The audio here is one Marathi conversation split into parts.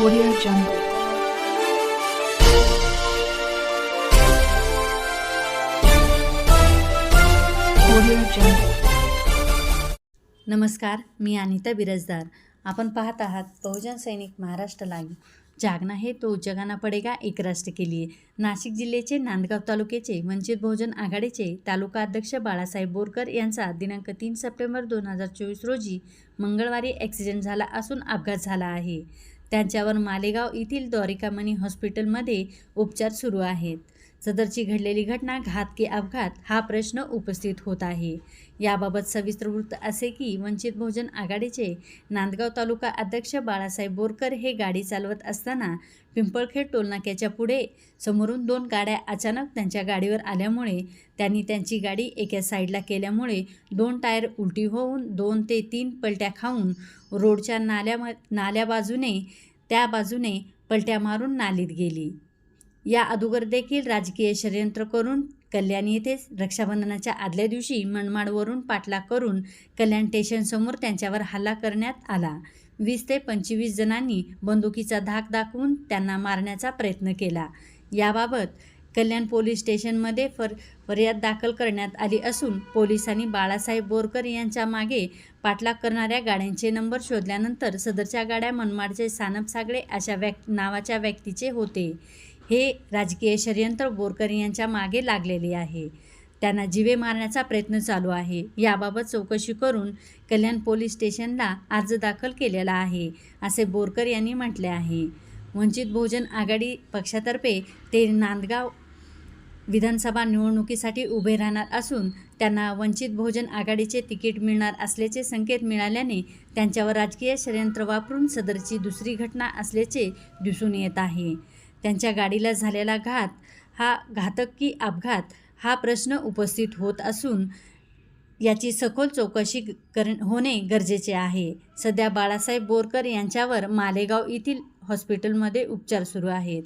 Audio Jungle. नमस्कार मी अनिता बिरजदार आपण पाहत आहात बहुजन सैनिक महाराष्ट्र लाईव्ह. जागना हे तो जगाना पडेगा एक राष्ट्र के लिए. नाशिक जिल्ह्याचे नांदगाव तालुक्याचे वंचित बहुजन आघाडीचे तालुका अध्यक्ष बाळासाहेब बोरकर यांचा दिनांक तीन सप्टेंबर दोन हजार चोवीस रोजी मंगळवारी ॲक्सिडेंट झाला असून अपघात झाला आहे. त्यांच्यावर मालेगाव येथील द्वारिकामणी हॉस्पिटलमध्ये उपचार सुरू आहेत. सदरची घडलेली घटना घात की अपघात हा प्रश्न उपस्थित होत आहे. याबाबत सविस्तर वृत्त असे की वंचित बहुजन आघाडीचे नांदगाव तालुका अध्यक्ष बाळासाहेब बोरकर हे गाडी चालवत असताना पिंपळखेड टोलनाक्याच्या पुढे समोरून दोन गाड्या अचानक त्यांच्या गाडीवर आल्यामुळे त्यांनी त्यांची गाडी एका साईडला केल्यामुळे दोन टायर उलटी होऊन दोन ते तीन पलट्या खाऊन रोडच्या नाल्या नाल्या बाजूने त्या बाजूने पलट्या मारून नालीत गेली. या अगोदर देखील राजकीय षडयंत्र करून कल्याण येथेच रक्षाबंधनाच्या आदल्या दिवशी मनमाडवरून पाठलाग करून कल्याण स्टेशनसमोर त्यांच्यावर हल्ला करण्यात आला. वीस ते पंचवीस जणांनी बंदुकीचा धाक दाखवून त्यांना मारण्याचा प्रयत्न केला. याबाबत कल्याण पोलीस स्टेशनमध्ये फर फर्याद दाखल करण्यात आली असून पोलिसांनी बाळासाहेब बोरकर यांच्या मागे पाठलाग करणाऱ्या गाड्यांचे नंबर शोधल्यानंतर सदरच्या गाड्या मनमाडचे सानप सागळे अशा व्यक् नावाच्या व्यक्तीचे होते. हे राजकीय षडयंत्र बोरकर यांच्या मागे लागलेले आहे. त्यांना जिवे मारण्याचा प्रयत्न चालू आहे. याबाबत चौकशी करून कल्याण पोलीस स्टेशनला अर्ज दाखल केलेला आहे असे बोरकर यांनी म्हटले आहे. वंचित बहुजन आघाडी पक्षातर्फे ते नांदगाव विधानसभा निवडणुकीसाठी उभे राहणार असून त्यांना वंचित बहुजन आघाडीचे तिकीट मिळणार असल्याचे संकेत मिळाल्याने त्यांच्यावर राजकीय षडयंत्र वापरून सदरची दुसरी घटना असल्याचे दिसून येत आहे. त्यांच्या गाडीला झालेला घात हा घातक की अपघात हा प्रश्न उपस्थित होत असून याची सखोल चौकशी कर होणे गरजेचे आहे. सध्या बाळासाहेब बोरकर यांच्यावर मालेगाव येथील हॉस्पिटलमध्ये उपचार सुरू आहेत.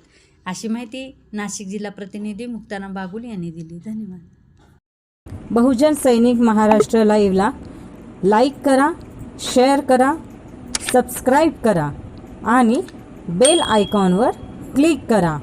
अशी माहिती नाशिक जिल्हा प्रतिनिधी मुक्ताराम बागुल यांनी दिली. धन्यवाद. बहुजन सैनिक महाराष्ट्र लाईव्हला लाईक करा शेअर करा सबस्क्राईब करा आणि बेल आयकॉनवर क्लिक करा.